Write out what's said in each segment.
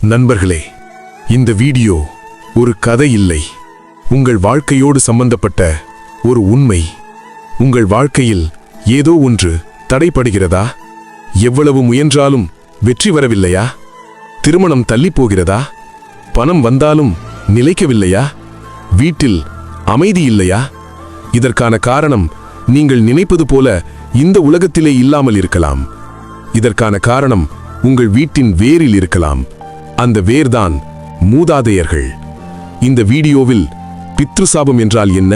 நண்பர்களே இந்த வீடியோ ஒரு கதை இல்லை. உங்கள் வாழ்க்கையோடு சம்பந்தப்பட்ட ஒரு உண்மை. உங்கள் வாழ்க்கையில் ஏதோ ஒன்று தடைப்படுகிறதா எவ்வளவு முயன்றாலும் வெற்றி வரவில்லையா? திருமணம் தள்ளிப் போகிறதா பணம் வந்தாலும் நிலைக்கவில்லையா? வீட்டில் அமைதி இல்லையா? இதற்கான காரணம் நீங்கள் நினைப்பது போல இந்த உலகத்திலே இல்லாமல் இருக்கலாம். இதற்கான காரணம் உங்கள் வீட்டின் வேரில் இருக்கலாம். அந்த வேர்தான் மூதாதையர்கள். இந்த வீடியோவில் பித்ருசாபம் என்றால் என்ன?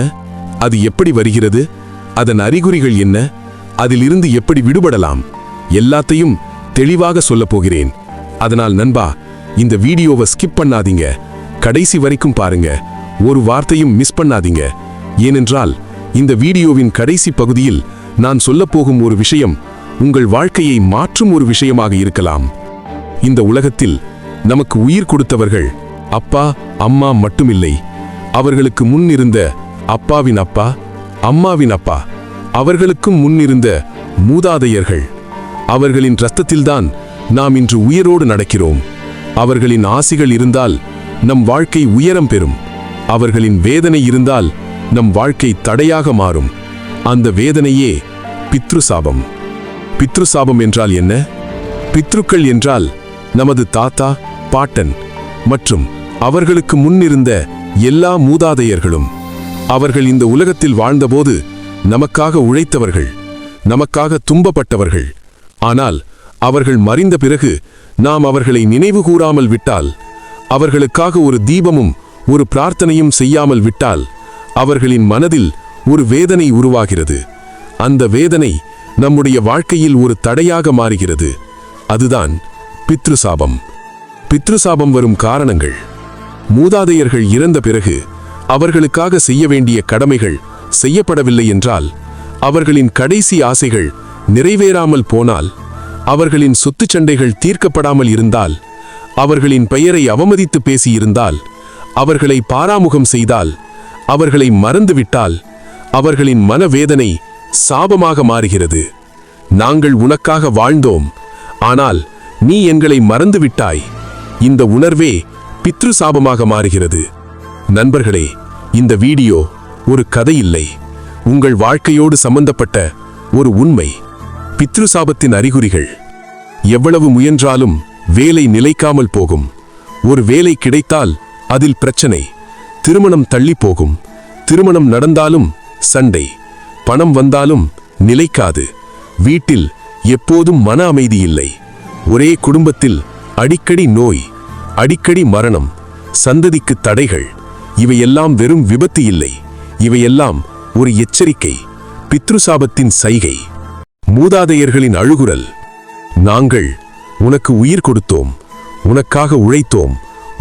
அது எப்படி வருகிறது? அதன் அறிகுறிகள் என்ன? அதிலிருந்து எப்படி விடுபடலாம்? எல்லாத்தையும் தெளிவாக சொல்லப் போகிறேன். அதனால் நண்பா இந்த வீடியோவை ஸ்கிப் பண்ணாதீங்க. கடைசி வரைக்கும் பாருங்க. ஒரு வார்த்தையும் மிஸ் பண்ணாதீங்க. ஏனென்றால் இந்த வீடியோவின் கடைசி பகுதியில் நான் சொல்லப்போகும் ஒரு விஷயம் உங்கள் வாழ்க்கையை மாற்றும் ஒரு விஷயமாக இருக்கலாம். இந்த உலகத்தில் நமக்கு உயிர் கொடுத்தவர்கள் அப்பா அம்மா மட்டுமில்லை. அவர்களுக்கு முன் இருந்த அப்பாவின் அப்பா அம்மாவின் அப்பா அவர்களுக்கும் முன் இருந்த மூதாதையர்கள். அவர்களின் இரத்தத்தில்தான் நாம் இன்று உயிரோடு நடக்கிறோம். அவர்களின் ஆசிகள் இருந்தால் நம் வாழ்க்கை உயரம் பெறும். அவர்களின் வேதனை இருந்தால் நம் வாழ்க்கை தடையாக மாறும். அந்த வேதனையே பித்ருசாபம். பித்ருசாபம் என்றால் என்ன? பித்ருக்கள் என்றால் நமது தாத்தா பாட்டன் மற்றும் அவர்களுக்கு முன்னிருந்த எல்லா மூதாதையர்களும் அவர்கள் இந்த உலகத்தில் வாழ்ந்தபோது நமக்காக உழைத்தவர்கள் நமக்காக துன்பப்பட்டவர்கள். ஆனால் அவர்கள் மறிந்த பிறகு நாம் அவர்களை நினைவு கூறாமல் விட்டால் அவர்களுக்காக ஒரு தீபமும் ஒரு பிரார்த்தனையும் செய்யாமல் விட்டால் அவர்களின் மனதில் ஒரு வேதனை உருவாகிறது. அந்த வேதனை நம்முடைய வாழ்க்கையில் ஒரு தடையாக மாறுகிறது. அதுதான் பித்ருசாபம். பித்ருசாபம் வரும் காரணங்கள். மூதாதையர்கள் இறந்த பிறகு அவர்களுக்காக செய்ய வேண்டிய கடமைகள் செய்யப்படவில்லை என்றால் அவர்களின் கடைசி ஆசைகள் நிறைவேறாமல் போனால் அவர்களின் சொத்து சண்டைகள் தீர்க்கப்படாமல் இருந்தால் அவர்களின் பெயரை அவமதித்து பேசியிருந்தால் அவர்களை பாராமுகம் செய்தால் அவர்களை மறந்துவிட்டால் அவர்களின் மனவேதனை சாபமாக மாறுகிறது. நாங்கள் உனக்காக வாழ்ந்தோம். ஆனால் நீ எங்களை மறந்துவிட்டாய். இந்த உணர்வே பித்ரு சாபமாக மாறுகிறது. நண்பர்களே இந்த வீடியோ ஒரு கதை இல்லை உங்கள் வாழ்க்கையோடு சம்பந்தப்பட்ட ஒரு உண்மை. பித்ரு சாபத்தின் அறிகுறிகள். எவ்வளவு முயன்றாலும் வேலை நிலைக்காமல் போகும். ஒரு வேலை கிடைத்தால் அதில் பிரச்சனை. திருமணம் தள்ளி போகும். திருமணம் நடந்தாலும் சண்டை. பணம் வந்தாலும் நிலைக்காது. வீட்டில் எப்போதும் மன அமைதி இல்லை. ஒரே குடும்பத்தில் அடிக்கடி நோய் அடிக்கடி மரணம் சந்ததிக்கு தடைகள் இவையெல்லாம் வெறும் விபத்து இல்லை. இவையெல்லாம் ஒரு எச்சரிக்கை பித்ருசாபத்தின் சைகை. மூதாதையர்களின் அழுகுரல் நாங்கள் உனக்கு உயிர் கொடுத்தோம் உனக்காக உழைத்தோம்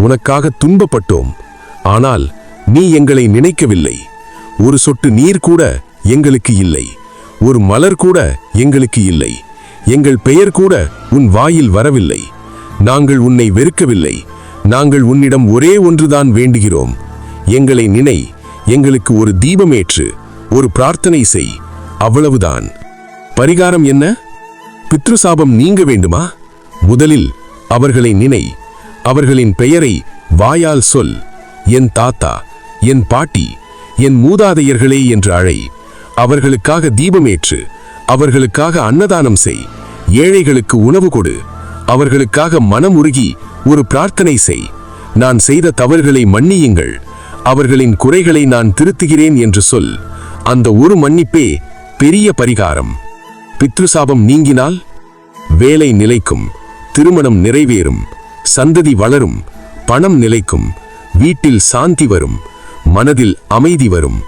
உனக்காக துன்பப்பட்டோம். ஆனால் நீ எங்களை நினைக்கவில்லை. ஒரு சொட்டு நீர் கூட எங்களுக்கு இல்லை. ஒரு மலர் கூட எங்களுக்கு இல்லை. எங்கள் பெயர் கூட உன் வாயில் வரவில்லை. நாங்கள் உன்னை வெறுக்கவில்லை. நாங்கள் உன்னிடம் ஒரே ஒன்றுதான் வேண்டுகிறோம். எங்களை நினை எங்களுக்கு ஒரு தீபமேற்று ஒரு பிரார்த்தனை செய். அவ்வளவுதான். பரிகாரம் என்ன? பித்ருசாபம் நீங்க வேண்டுமா? முதலில் அவர்களை நினை அவர்களின் பெயரை வாயால் சொல். என் தாத்தா என் பாட்டி என் மூதாதையர்களே என்று அழை. அவர்களுக்காக தீபமேற்று அவர்களுக்காக அன்னதானம் செய். ஏழைகளுக்கு உணவு கொடு. அவர்களுக்காக மனம் உருகி ஒரு பிரார்த்தனை செய். நான் செய்த தவறுகளை மன்னியுங்கள். அவர்களின் குறைகளை நான் திருத்துகிறேன் என்று சொல். அந்த ஒரு மன்னிப்பே பெரிய பரிகாரம். பித்ருசாபம் நீங்கினால் வேலை நிலைக்கும் திருமணம் நிறைவேறும் சந்ததி வளரும் பணம் நிலைக்கும் வீட்டில் சாந்தி வரும் மனதில் அமைதி வரும்.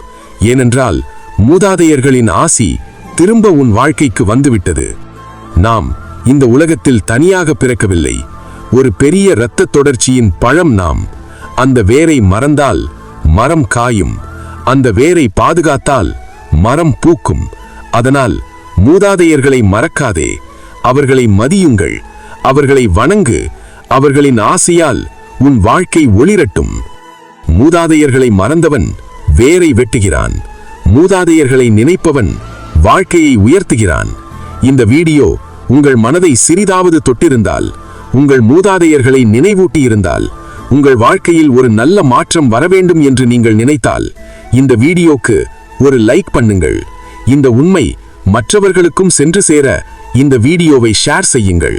ஏனென்றால் மூதாதையர்களின் ஆசி திரும்ப உன் வாழ்க்கைக்கு வந்துவிட்டது. நாம் இந்த உலகத்தில் தனியாக பிறக்கவில்லை. ஒரு பெரிய இரத்த தொடர்ச்சியின் பழம் நாம். அந்த வேரை மறந்தால் மரம் காயும். அந்த வேரை பாதுகாத்தால் மரம் பூக்கும். அதனால் மூதாதையர்களை மறக்காதே. அவர்களை மதியுங்கள். அவர்களை வணங்கு. அவர்களின் ஆசையால் உன் வாழ்க்கை ஒளிரட்டும். மூதாதையர்களை மறந்தவன் வேரை வெட்டுகிறான். மூதாதையர்களை நினைப்பவன் வாழ்க்கையை உயர்த்துகிறான். இந்த வீடியோ உங்கள் மனதை சிறிதாவது தொட்டிருந்தால் உங்கள் மூதாதையர்களை நினைவூட்டியிருந்தால் உங்கள் வாழ்க்கையில் ஒரு நல்ல மாற்றம் வர வேண்டும் என்று நீங்கள் நினைத்தால் இந்த வீடியோக்கு ஒரு லைக் பண்ணுங்கள். இந்த உண்மை மற்றவர்களுக்கும் சென்று சேர இந்த வீடியோவை ஷேர் செய்யுங்கள்.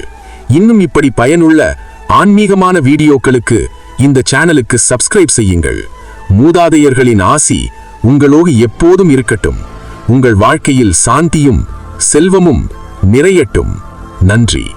இன்னும் இப்படி பயனுள்ள ஆன்மீகமான வீடியோக்களுக்கு இந்த சேனலுக்கு சப்ஸ்கிரைப் செய்யுங்கள். மூதாதையர்களின் ஆசி உங்களோடு எப்போதும் இருக்கட்டும். உங்கள் வாழ்க்கையில் சாந்தியும் செல்வமும் நிறையட்டும். நன்றி.